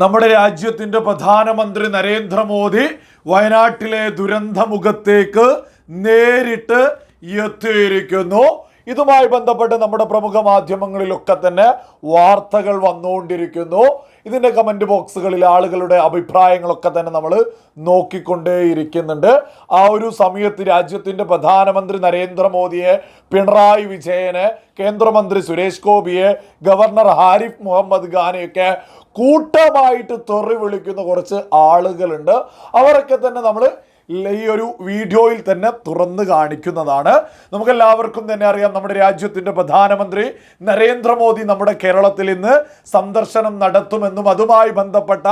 നമ്മുടെ രാജ്യത്തിന്റെ പ്രധാനമന്ത്രി നരേന്ദ്രമോദി വയനാട്ടിലെ ദുരന്തമുഖത്തേക്ക് നേരിട്ട് എത്തിയിരിക്കുന്നു. ഇതുമായി ബന്ധപ്പെട്ട് നമ്മുടെ പ്രമുഖ മാധ്യമങ്ങളിലൊക്കെ തന്നെ വാർത്തകൾ വന്നുകൊണ്ടിരിക്കുന്നു. ഇതിന്റെ കമന്റ് ബോക്സുകളിൽ ആളുകളുടെ അഭിപ്രായങ്ങളൊക്കെ തന്നെ നമ്മൾ നോക്കിക്കൊണ്ടേയിരിക്കുന്നുണ്ട്. ആ ഒരു സമയത്ത് രാജ്യത്തിന്റെ പ്രധാനമന്ത്രി നരേന്ദ്രമോദിയെ പിണറായി വിജയനെ കേന്ദ്രമന്ത്രി സുരേഷ് ഗോപിയെ ഗവർണർ ഹാരിഫ് മുഹമ്മദ് ഖാനെയൊക്കെ കൂട്ടമായിട്ട് തെറി വിളിക്കുന്ന കുറച്ച് ആളുകളുണ്ട്. അവരൊക്കെ തന്നെ നമ്മൾ ഈ ഒരു വീഡിയോയിൽ തന്നെ തുറന്നു കാണിക്കുന്നതാണ്. നമുക്കെല്ലാവർക്കും തന്നെ അറിയാം നമ്മുടെ രാജ്യത്തിന്റെ പ്രധാനമന്ത്രി നരേന്ദ്രമോദി നമ്മുടെ കേരളത്തിൽ ഇന്ന് സന്ദർശനം നടത്തുമെന്നും അതുമായി ബന്ധപ്പെട്ട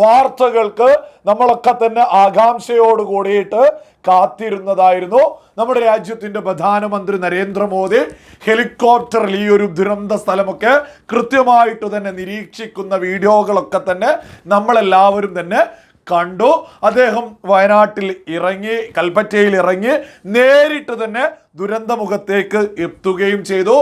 വാർത്തകൾക്ക് നമ്മളൊക്കെ തന്നെ ആകാംക്ഷയോട് കൂടിയിട്ട് കാത്തിരുന്നതായിരുന്നു. നമ്മുടെ രാജ്യത്തിന്റെ പ്രധാനമന്ത്രി നരേന്ദ്രമോദി ഹെലികോപ്റ്ററിൽ ഈ ഒരു ദുരന്ത സ്ഥലമൊക്കെ കൃത്യമായിട്ട് തന്നെ നിരീക്ഷിക്കുന്ന വീഡിയോകളൊക്കെ തന്നെ നമ്മളെല്ലാവരും തന്നെ കണ്ടു. അദ്ദേഹം വയനാട്ടിൽ ഇറങ്ങി കൽപ്പറ്റയിൽ ഇറങ്ങി നേരിട്ട് തന്നെ ദുരന്തമുഖത്തേക്ക് എത്തുകയും ചെയ്തു.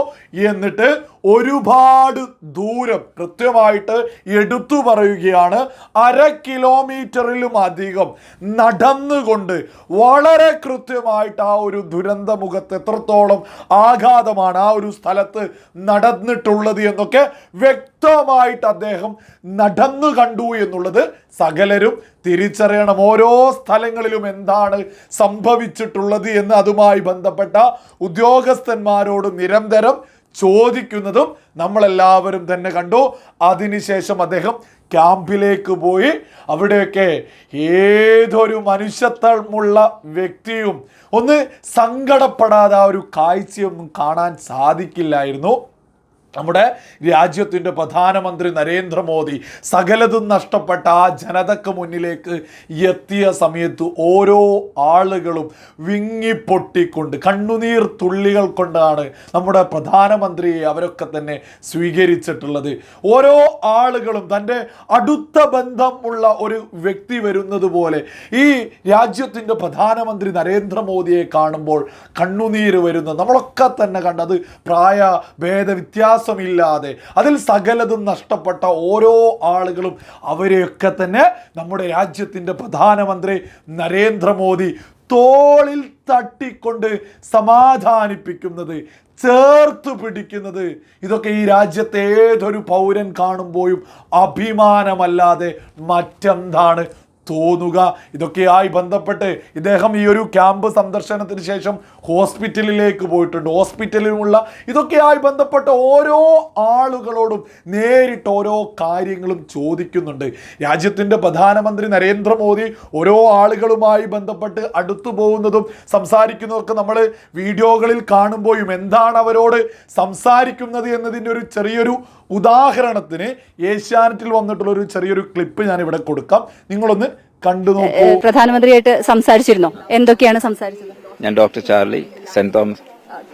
എന്നിട്ട് ഒരുപാട് ദൂരം കൃത്യമായിട്ട് എടുത്തു പറയുകയാണ്. അര കിലോമീറ്ററിലും അധികം നടന്നുകൊണ്ട് വളരെ കൃത്യമായിട്ട് ആ ഒരു ദുരന്തമുഖത്ത് എത്രത്തോളം ആഘാതമാണ് ആ ഒരു സ്ഥലത്ത് നടന്നിട്ടുള്ളത് എന്നൊക്കെ വ്യക്തമായിട്ട് അദ്ദേഹം നടന്നു കണ്ടു എന്നുള്ളത് സകലരും തിരിച്ചറിയണം ഓരോ സ്ഥലങ്ങളിലും എന്താണ് സംഭവിച്ചിട്ടുള്ളത് എന്ന് അതുമായി ബന്ധപ്പെട്ട ഉദ്യോഗസ്ഥന്മാരോട് നിരന്തരം ചോദിക്കുന്നതും നമ്മളെല്ലാവരും തന്നെ കണ്ടു. അതിനുശേഷം അദ്ദേഹം ക്യാമ്പിലേക്ക് പോയി അവിടെയൊക്കെ ഏതൊരു മനുഷ്യത്വമുള്ള വ്യക്തിയും ഒന്ന് സങ്കടപ്പെടാതെ ആ ഒരു കാഴ്ചയൊന്നും കാണാൻ സാധിക്കില്ലായിരുന്നു. നമ്മുടെ രാജ്യത്തിന്റെ പ്രധാനമന്ത്രി നരേന്ദ്രമോദി സകലതും നഷ്ടപ്പെട്ട ആ ജനതക്ക് മുന്നിലേക്ക് എത്തിയ സമയത്ത് ഓരോ ആളുകളും വിങ്ങിപ്പൊട്ടിക്കൊണ്ട് കണ്ണുനീർ തുള്ളികൾ കൊണ്ടാണ് നമ്മുടെ പ്രധാനമന്ത്രിയെ അവരൊക്കെ തന്നെ സ്വീകരിച്ചിട്ടുള്ളത്. ഓരോ ആളുകളും തന്റെ അടുത്ത ബന്ധമുള്ള ഒരു വ്യക്തി വരുന്നത് പോലെ ഈ രാജ്യത്തിന്റെ പ്രധാനമന്ത്രി നരേന്ദ്രമോദിയെ കാണുമ്പോൾ കണ്ണുനീർ വരുന്നത് നമ്മളൊക്കെ തന്നെ കണ്ടത് പ്രായ ഭേദ വ്യത്യാസമില്ലാതെ അതിൽ സകലതും നഷ്ടപ്പെട്ട ഓരോ ആളുകളും അവരെയൊക്കെ തന്നെ നമ്മുടെ രാജ്യത്തിന്റെ പ്രധാനമന്ത്രി നരേന്ദ്രമോദി തോളിൽ തട്ടിക്കൊണ്ട് സമാധാനിപ്പിക്കുന്നത് ചേർത്ത് പിടിക്കുന്നത്. ഇതൊക്കെ ഈ രാജ്യത്തെ ഏതൊരു പൗരൻ കാണുമ്പോഴും അഭിമാനമല്ലാതെ മറ്റെന്താണ് തോന്നുക. ഇതൊക്കെയായി ബന്ധപ്പെട്ട് ഇദ്ദേഹം ഈ ഒരു ക്യാമ്പ് സന്ദർശനത്തിന് ശേഷം ഹോസ്പിറ്റലിലേക്ക് പോയിട്ടുണ്ട്. ഹോസ്പിറ്റലിലുമുള്ള ഇതൊക്കെയായി ബന്ധപ്പെട്ട ഓരോ ആളുകളോടും നേരിട്ട് ഓരോ കാര്യങ്ങളും ചോദിക്കുന്നുണ്ട്. രാജ്യത്തിന്റെ പ്രധാനമന്ത്രി നരേന്ദ്രമോദി ഓരോ ആളുകളുമായി ബന്ധപ്പെട്ട് അടുത്തു പോകുന്നതും സംസാരിക്കുന്നതൊക്കെ നമ്മൾ വീഡിയോകളിൽ കാണുമ്പോഴും എന്താണ് അവരോട് സംസാരിക്കുന്നത് എന്നതിന്റെ ഒരു ചെറിയൊരു ഉദാഹരണത്തിന് ഏഷ്യാനെറ്റിൽ വന്നിട്ടുള്ള ഒരു ചെറിയൊരു ക്ലിപ്പ് ഞാൻ ഇവിടെ കൊടുക്കാം. നിങ്ങളൊന്ന് കണ്ടു പ്രധാനമന്ത്രിയായിട്ട് സംസാരിച്ചിരുന്നോ? എന്തൊക്കെയാണ് സംസാരിച്ചത്? ഞാൻ doctor Charlie saint Thomas.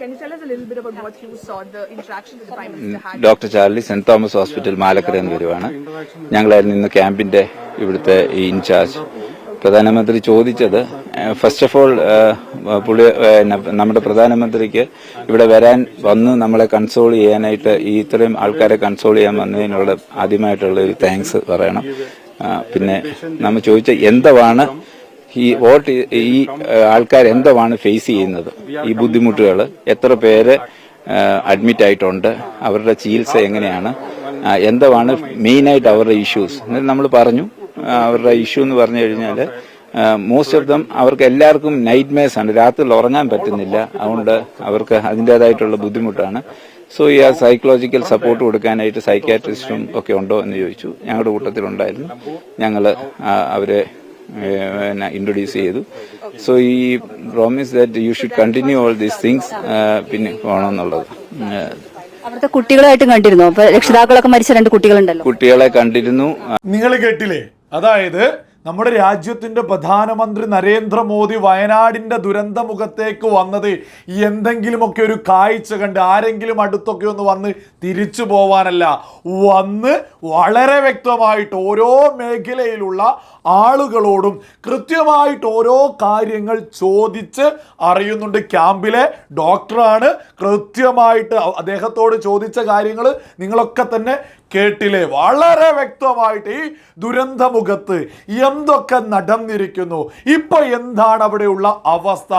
Can you tell us a little bit about what you saw, the interaction that the Prime Minister had? Doctor Charlie saint Thomas hospital Malakkara എന്ന് വരുവാണ്. ഞങ്ങളായിരുന്നു ഇന്ന് ക്യാമ്പിന്റെ ഇവിടുത്തെ ഇൻചാർജ്. പ്രധാനമന്ത്രി ചോദിച്ചത് ഫസ്റ്റ് ഓഫ് ഓൾ പുള്ളി നമ്മുടെ പ്രധാനമന്ത്രിക്ക് ഇവിടെ വരാൻ വന്ന് നമ്മളെ കൺസോൾ ചെയ്യാനായിട്ട് ഈ ഇത്രയും ആൾക്കാരെ കൺസോൾ ചെയ്യാൻ വന്നതിനുള്ള ആദ്യമായിട്ടുള്ള ഒരു താങ്ക്സ് പറയണം. പിന്നെ നമ്മൾ ചോദിച്ച എന്തുവാണ് ഈ വോട്ട് ഈ ആൾക്കാർ എന്തുവാണ് ഫേസ് ചെയ്യുന്നത്? ഈ ബുദ്ധിമുട്ടുകൾ എത്ര പേര് അഡ്മിറ്റ് ആയിട്ടുണ്ട്? അവരുടെ ചികിത്സ എങ്ങനെയാണ്? എന്തുവാണ് മെയിനായിട്ട് അവരുടെ ഇഷ്യൂസ് നമ്മൾ പറഞ്ഞു അവരുടെ ഇഷ്യൂ എന്ന് പറഞ്ഞു കഴിഞ്ഞാൽ മോസ്റ്റ് ഓഫ് ദം അവർക്ക് എല്ലാവർക്കും നൈറ്റ് മേസ് ആണ്. രാത്രിയിൽ ഉറങ്ങാൻ പറ്റുന്നില്ല. അതുകൊണ്ട് അവർക്ക് അതിന്റെതായിട്ടുള്ള ബുദ്ധിമുട്ടാണ്. സോ ഈ ആ സൈക്കോളജിക്കൽ സപ്പോർട്ട് കൊടുക്കാനായിട്ട് സൈക്കാട്രിസ്റ്റും ഒക്കെ ഉണ്ടോ എന്ന് ചോദിച്ചു. ഞങ്ങളുടെ കൂട്ടത്തിലുണ്ടായിരുന്നു. ഞങ്ങൾ അവരെ ഇൻട്രൊഡ്യൂസ് ചെയ്തു. സോ ഈ promise that you should continue all these things പിന്നെ പോകണമെന്നുള്ളത് അവിടുത്തെ കുട്ടികളായിട്ടും കണ്ടിരുന്നോ? അപ്പൊ രക്ഷിതാക്കളൊക്കെ മരിച്ച രണ്ട് കുട്ടികളുണ്ടല്ലോ. കുട്ടികളെ കണ്ടിരുന്നു. നിങ്ങൾ കേട്ടില്ലേ? അതായത് നമ്മുടെ രാജ്യത്തിന്റെ പ്രധാനമന്ത്രി നരേന്ദ്രമോദി വയനാടിന്റെ ദുരന്തമുഖത്തേക്ക് വന്നത് എന്തെങ്കിലുമൊക്കെ ഒരു കാഴ്ച കണ്ട് ആരെങ്കിലും അടുത്തൊക്കെ ഒന്ന് വന്ന് തിരിച്ചു പോവാനല്ല വന്ന് വളരെ വ്യക്തമായിട്ട് ഓരോ മേഖലയിലുള്ള ആളുകളോടും കൃത്യമായിട്ട് ഓരോ കാര്യങ്ങൾ ചോദിച്ച് അറിയുന്നുണ്ട്. ക്യാമ്പിലെ ഡോക്ടറാണ് കൃത്യമായിട്ട് അദ്ദേഹത്തോട് ചോദിച്ച കാര്യങ്ങൾ നിങ്ങളൊക്കെ തന്നെ കേട്ടില്ലേ വളരെ വ്യക്തമായിട്ട് ഈ ദുരന്തമുഖത്ത് എന്തൊക്കെ നടന്നിരിക്കുന്നു? ഇപ്പൊ എന്താണ് അവിടെയുള്ള അവസ്ഥ?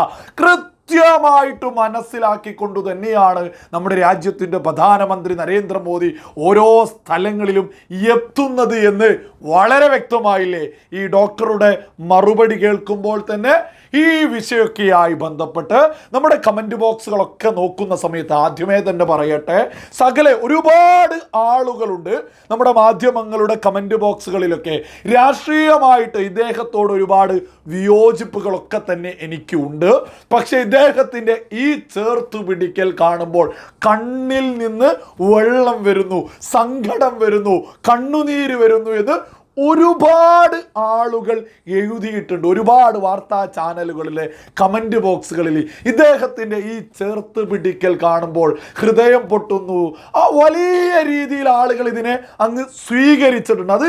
കൃത്യമായിട്ട് മനസ്സിലാക്കിക്കൊണ്ട് തന്നെയാണ് നമ്മുടെ രാജ്യത്തിന്റെ പ്രധാനമന്ത്രി നരേന്ദ്രമോദി ഓരോ സ്ഥലങ്ങളിലും എത്തുന്നത് എന്ന് വളരെ വ്യക്തമായില്ലേ? ഈ ഡോക്ടറുടെ മറുപടി കേൾക്കുമ്പോൾ തന്നെ ഈ വിഷയമൊക്കെയായി ബന്ധപ്പെട്ട് നമ്മുടെ കമന്റ് ബോക്സുകളൊക്കെ നോക്കുന്ന സമയത്ത് ആദ്യമേ തന്നെ പറയട്ടെ സകല ഒരുപാട് ആളുകളുണ്ട് നമ്മുടെ മാധ്യമങ്ങളുടെ കമന്റ് ബോക്സുകളിലൊക്കെ. രാഷ്ട്രീയമായിട്ട് ഇദ്ദേഹത്തോട് ഒരുപാട് വിയോജിപ്പുകളൊക്കെ തന്നെ എനിക്കുണ്ട്. പക്ഷേ ഇദ്ദേഹത്തിന്റെ ഈ ചേർത്തുപിടിക്കൽ കാണുമ്പോൾ കണ്ണിൽ നിന്ന് വെള്ളം വരുന്നു സങ്കടം വരുന്നു കണ്ണുനീര് വരുന്നു എന്ന് ഒരുപാട് ആളുകൾ എഴുതിയിട്ടുണ്ട്. ഒരുപാട് വാർത്താ ചാനലുകളിൽ കമന്റ് ബോക്സുകളിൽ ഇദ്ദേഹത്തിന്റെ ഈ ചേർത്ത് പിടിക്കൽ കാണുമ്പോൾ ഹൃദയം പൊട്ടുന്നു. ആ വലിയ രീതിയിൽ ആളുകൾ ഇതിനെ അങ്ങ് സ്വീകരിച്ചിട്ടുണ്ട്. അത്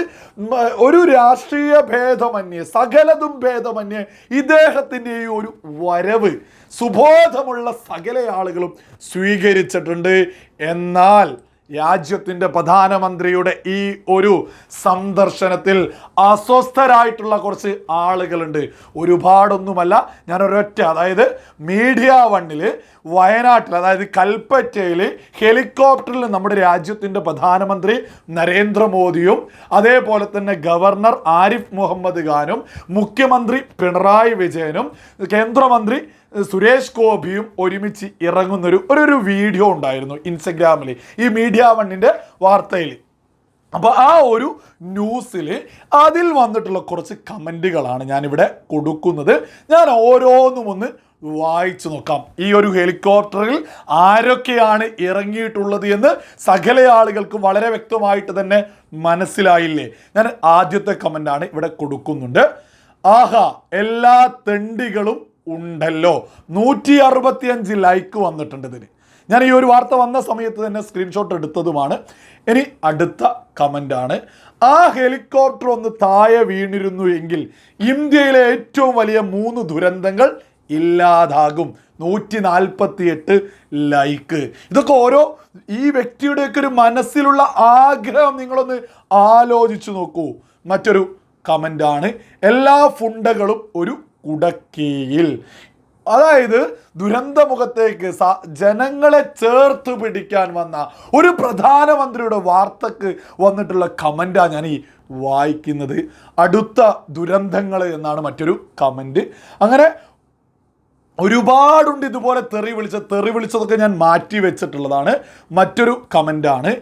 ഒരു രാഷ്ട്രീയ ഭേദമന്യേ സകലതും ഭേദമന്യേ ഇദ്ദേഹത്തിന്റെ ഈ ഒരു വരവ് സുബോധമുള്ള സകല ആളുകളും സ്വീകരിച്ചിട്ടുണ്ട്. എന്നാൽ രാജ്യത്തിന്റെ പ്രധാനമന്ത്രിയുടെ ഈ ഒരു സന്ദർശനത്തിൽ അസ്വസ്ഥരായിട്ടുള്ള കുറച്ച് ആളുകളുണ്ട്. ഒരുപാടൊന്നുമല്ല ഞാൻ ഒരൊറ്റ അതായത് മീഡിയ വണ്ണിൽ വയനാട്ടിൽ അതായത് കൽപ്പറ്റയിൽ ഹെലികോപ്റ്ററിൽ നമ്മുടെ രാജ്യത്തിന്റെ പ്രധാനമന്ത്രി നരേന്ദ്രമോദിയും അതേപോലെ തന്നെ ഗവർണർ ആരിഫ് മുഹമ്മദ് ഖാനും മുഖ്യമന്ത്രി പിണറായി വിജയനും കേന്ദ്രമന്ത്രി സുരേഷ് ഗോപിയും ഒരുമിച്ച് ഇറങ്ങുന്നൊരു ഒരു ഒരു വീഡിയോ ഉണ്ടായിരുന്നു ഇൻസ്റ്റഗ്രാമിൽ ഈ മീഡിയ വണ്ണിന്റെ വാർത്തയിൽ അപ്പോൾ ആ ഒരു ന്യൂസിൽ അതിൽ വന്നിട്ടുള്ള കുറച്ച് കമന്റുകളാണ് ഞാനിവിടെ കൊടുക്കുന്നത്. ഞാൻ ഓരോന്നും ഒന്ന് വായിച്ചു നോക്കാം. ഈ ഒരു ഹെലികോപ്റ്ററിൽ ആരൊക്കെയാണ് ഇറങ്ങിയിട്ടുള്ളത് എന്ന് സകല ആളുകൾക്കും വളരെ വ്യക്തമായിട്ട് തന്നെ മനസ്സിലായില്ലേ? ഞാൻ ആദ്യത്തെ കമന്റാണ് ഇവിടെ കൊടുക്കുന്നുണ്ട്. ആഹാ എല്ലാ തെണ്ടികളും ഉണ്ടല്ലോ. നൂറ്റി അറുപത്തിയഞ്ച് ലൈക്ക് വന്നിട്ടുണ്ട് ഇതിന്. ഞാൻ ഈ ഒരു വാർത്ത വന്ന സമയത്ത് തന്നെ സ്ക്രീൻഷോട്ട് എടുത്തതുമാണ്. ഇനി അടുത്ത കമന്റാണ് ആ ഹെലികോപ്റ്റർ ഒന്ന് താഴെ വീണിരുന്നു എങ്കിൽ ഇന്ത്യയിലെ ഏറ്റവും വലിയ മൂന്ന് ദുരന്തങ്ങൾ ഇല്ലാതാകും. നൂറ്റി നാൽപ്പത്തി എട്ട് ലൈക്ക് ഇതൊക്കെ ഓരോ ഈ വ്യക്തിയുടെയൊക്കെ ഒരു മനസ്സിലുള്ള ആഗ്രഹം നിങ്ങളൊന്ന് ആലോചിച്ചു നോക്കൂ. മറ്റൊരു കമന്റാണ് എല്ലാ ഫുണ്ടകളും ഒരു കുടക്കീയിൽ. അതായത് ദുരന്തമുഖത്തേക്ക് സ- ജനങ്ങളെ ചേർത്ത് പിടിക്കാൻ വന്ന ഒരു പ്രധാനമന്ത്രിയുടെ വാർത്തക്ക് വന്നിട്ടുള്ള കമന്റാണ് ഞാൻ ഈ വായിക്കുന്നത്. അടുത്ത ദുരന്തങ്ങൾ എന്നാണ് മറ്റൊരു കമന്റ് അങ്ങനെ ഒരുപാടുണ്ട് ഇതുപോലെ തെറി വിളിച്ച തെറി വിളിച്ചതൊക്കെ ഞാൻ മാറ്റി വെച്ചിട്ടുള്ളതാണ്. മറ്റൊരു കമന്റാണ്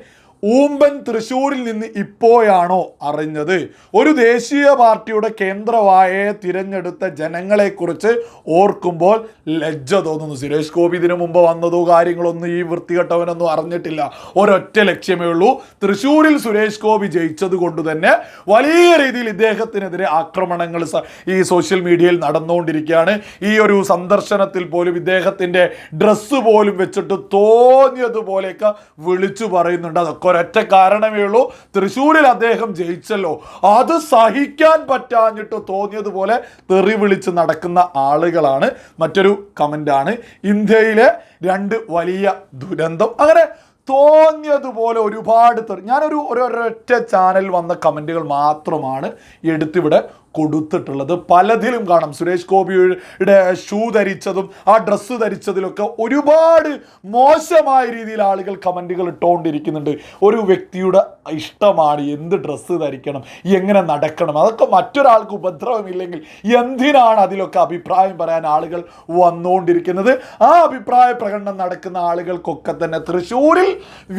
ഊമ്പൻ തൃശ്ശൂരിൽ നിന്ന് ഇപ്പോഴാണോ അറിഞ്ഞത്? ഒരു ദേശീയ പാർട്ടിയുടെ കേന്ദ്രവായയെ തിരഞ്ഞെടുത്ത ജനങ്ങളെക്കുറിച്ച് ഓർക്കുമ്പോൾ ലജ്ജ തോന്നുന്നു. സുരേഷ് ഗോപി ഇതിനു മുമ്പ് വന്നതോ കാര്യങ്ങളൊന്നും ഈ വൃത്തികെട്ടവനൊന്നും അറിഞ്ഞിട്ടില്ല. ഒരൊറ്റ ലക്ഷ്യമേ ഉള്ളൂ. തൃശ്ശൂരിൽ സുരേഷ് ഗോപി ജയിച്ചത് കൊണ്ട് തന്നെ വലിയ രീതിയിൽ ഇദ്ദേഹത്തിനെതിരെ ആക്രമണങ്ങൾ ഈ സോഷ്യൽ മീഡിയയിൽ നടന്നുകൊണ്ടിരിക്കുകയാണ്. ഈ ഒരു സന്ദർശനത്തിൽ പോലും ഇദ്ദേഹത്തിന്റെ ഡ്രസ്സ് പോലും വെച്ചിട്ട് തോന്നിയതുപോലെയൊക്കെ വിളിച്ചു പറയുന്നുണ്ട്. അതൊക്കെ ഒരൊറ്റ കാരണമേ ഉള്ളൂ. തൃശ്ശൂരിൽ അദ്ദേഹം ജയിച്ചല്ലോ. അത് സഹിക്കാൻ പറ്റാഞ്ഞിട്ട് തോന്നിയതുപോലെ തെറി വിളിച്ച് നടക്കുന്ന ആളുകളാണ്. മറ്റൊരു കമന്റാണ് ഇന്ത്യയിലെ രണ്ട് വലിയ ദുരന്തം. അങ്ങനെ തോന്നിയതുപോലെ ഒരുപാട് തെറി ഞാനൊരു ഒരു ഒരൊറ്റ ചാനൽ വന്ന കമന്റുകൾ മാത്രമാണ് എടുത്തിവിടെ കൊടുത്തിട്ടുള്ളത്. പലതിലും കാണാം. സുരേഷ് ഗോപിയുടെ ഷൂ ധരിച്ചതും ആ ഡ്രസ്സ് ധരിച്ചതിലൊക്കെ ഒരുപാട് മോശമായ രീതിയിൽ ആളുകൾ കമന്റുകൾ ഇട്ടുകൊണ്ടിരിക്കുന്നുണ്ട് ഒരു വ്യക്തിയുടെ ഇഷ്ടമാണ് എന്ത് ഡ്രസ്സ് ധരിക്കണം എങ്ങനെ നടക്കണം അതൊക്കെ മറ്റൊരാൾക്ക് ഉപദ്രവമില്ലെങ്കിൽ എന്തിനാണ് അതിലൊക്കെ അഭിപ്രായം പറയാൻ ആളുകൾ വന്നുകൊണ്ടിരിക്കുന്നത് ആ അഭിപ്രായ പ്രകടനം നടക്കുന്ന ആളുകൾക്കൊക്കെ തന്നെ തൃശ്ശൂരിൽ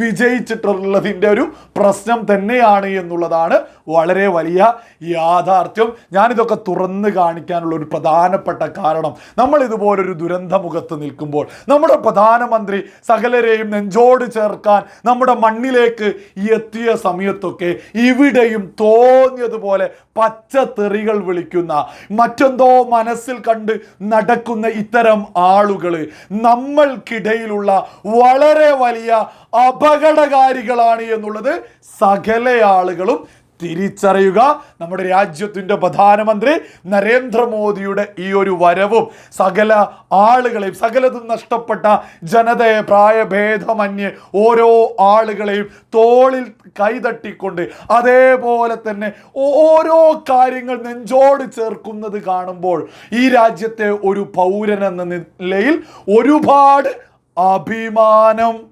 വിജയിച്ചിട്ടുള്ളതിന്റെ ഒരു പ്രശ്നം തന്നെയാണ് എന്നുള്ളതാണ് വളരെ വലിയ യാഥാർത്ഥ്യം. ഞാനിതൊക്കെ തുറന്ന് കാണിക്കാനുള്ള ഒരു പ്രധാനപ്പെട്ട കാരണം നമ്മൾ ഇതുപോലൊരു ദുരന്തമുഖത്ത് നിൽക്കുമ്പോൾ നമ്മുടെ പ്രധാനമന്ത്രി സകലരെയും നെഞ്ചോട് ചേർക്കാൻ നമ്മുടെ മണ്ണിലേക്ക് എത്തിയ സമയത്തൊക്കെ ഇവിടെയും തോന്നിയതുപോലെ പച്ചത്തെറികൾ വിളിക്കുന്ന മറ്റെന്തോ മനസ്സിൽ കണ്ട് നടക്കുന്ന ഇത്തരം ആളുകൾ നമ്മൾക്കിടയിലുള്ള വളരെ വലിയ അപകടകാരികളാണ് എന്നുള്ളത് സകല ആളുകളും തിരിച്ചറിയുക. നമ്മുടെ രാജ്യത്തിന്റെ പ്രധാനമന്ത്രി നരേന്ദ്രമോദിയുടെ ഈ ഒരു വരവും സകല ആളുകളെയും സകലതും നഷ്ടപ്പെട്ട ജനതയെ പ്രായഭേദമന്യേ ഓരോ ആളുകളെയും തോളിൽ കൈതട്ടിക്കൊണ്ട് അതേപോലെ തന്നെ ഓരോ കാര്യങ്ങൾ നെഞ്ചോട് ചേർക്കുന്നത് കാണുമ്പോൾ ഈ രാജ്യത്തെ ഒരു പൗരൻ എന്ന നിലയിൽ ഒരുപാട് അഭിമാനം